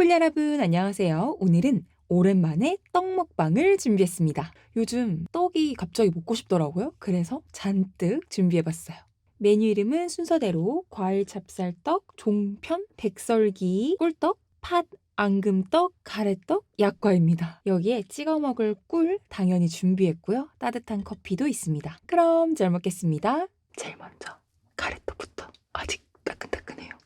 커플 여러분 안녕하세요. 오늘은 오랜만에 떡 먹방을 준비했습니다. 요즘 떡이 갑자기 먹고 싶더라고요. 그래서 잔뜩 준비해봤어요. 메뉴 이름은 순서대로 과일 찹쌀떡, 종편, 백설기, 꿀떡, 팥, 앙금떡, 가래떡, 약과입니다. 여기에 찍어 먹을 꿀 당연히 준비했고요. 따뜻한 커피도 있습니다. 그럼 잘 먹겠습니다. 제일 먼저 가래떡부터 아직 따끈따끈해요.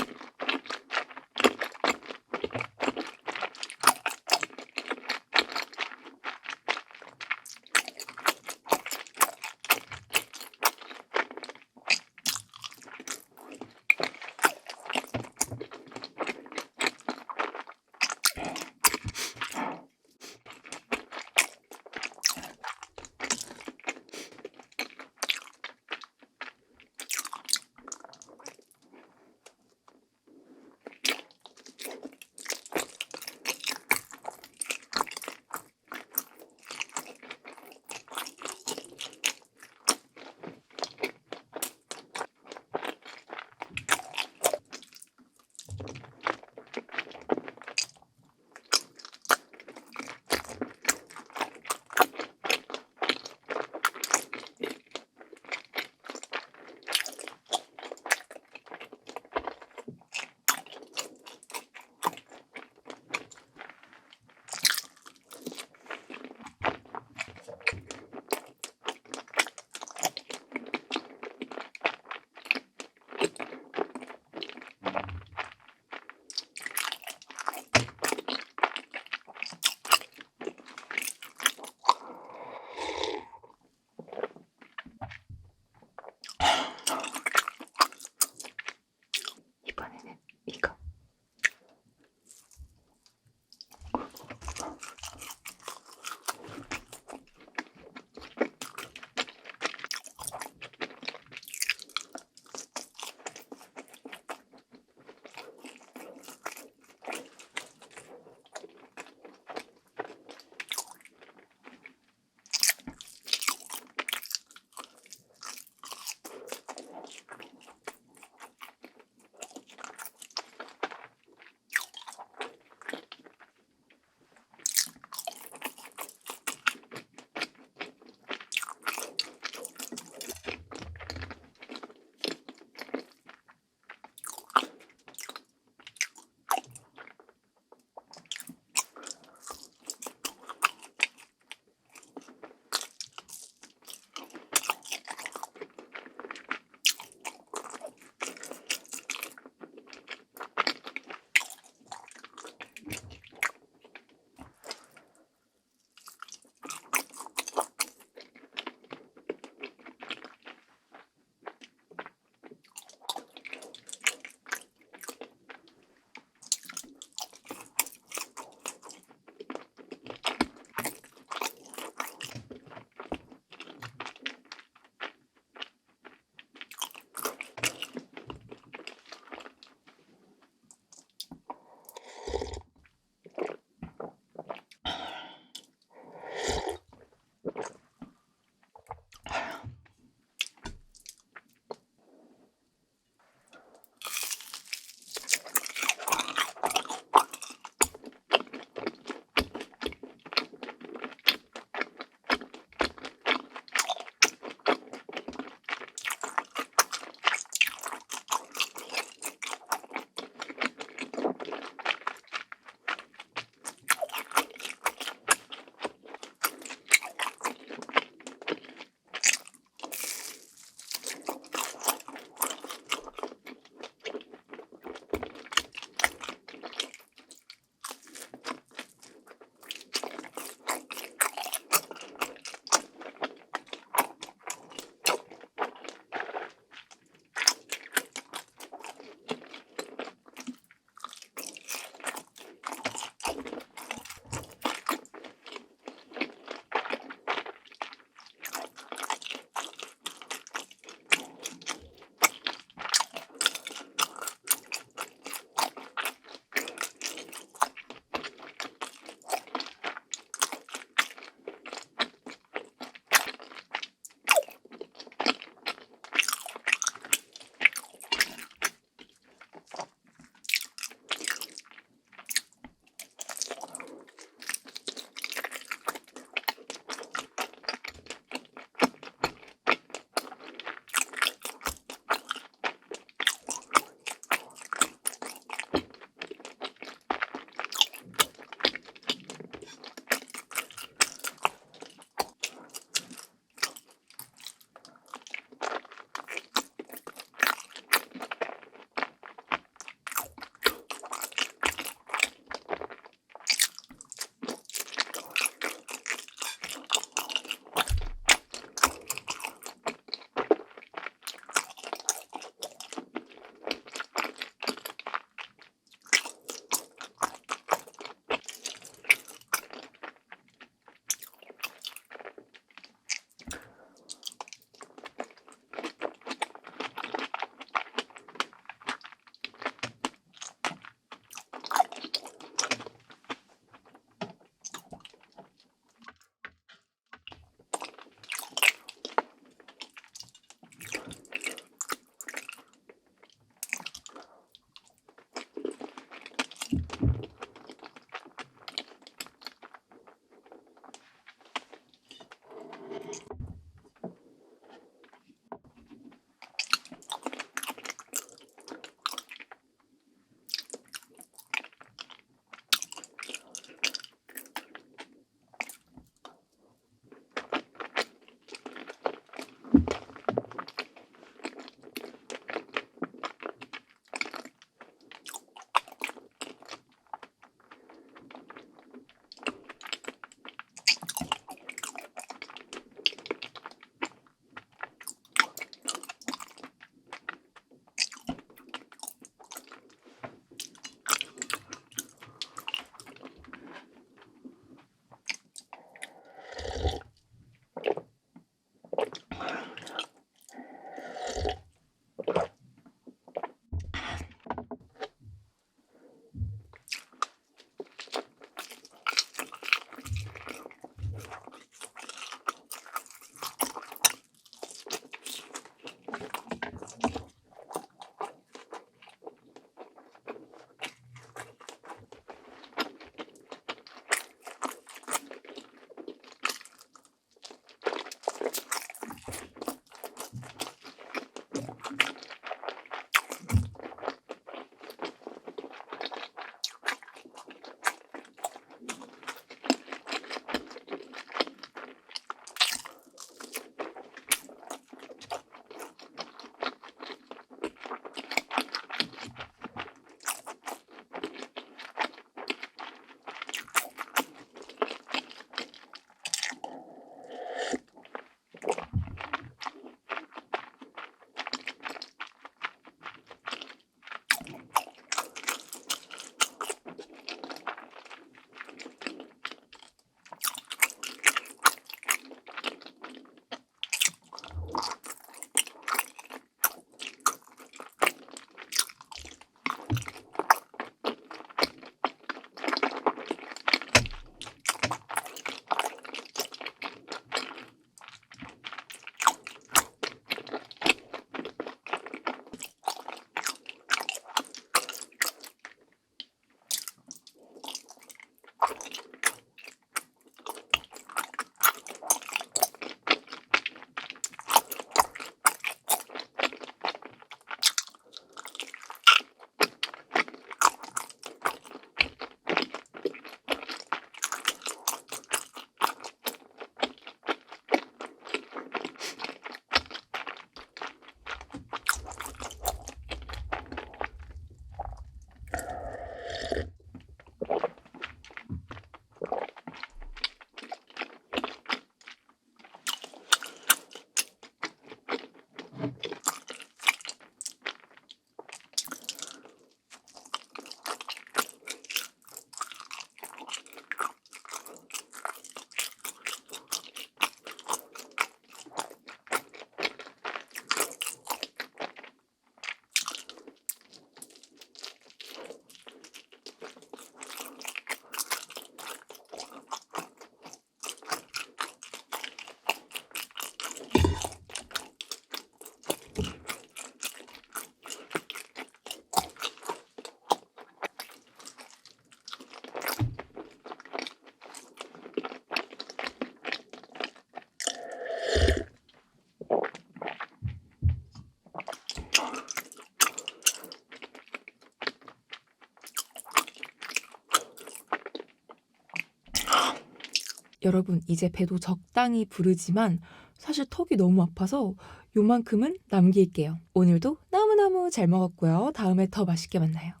여러분, 이제 배도 적당히 부르지만 사실 턱이 너무 아파서 요만큼은 남길게요. 오늘도 너무너무 잘 먹었고요. 다음에 더 맛있게 만나요.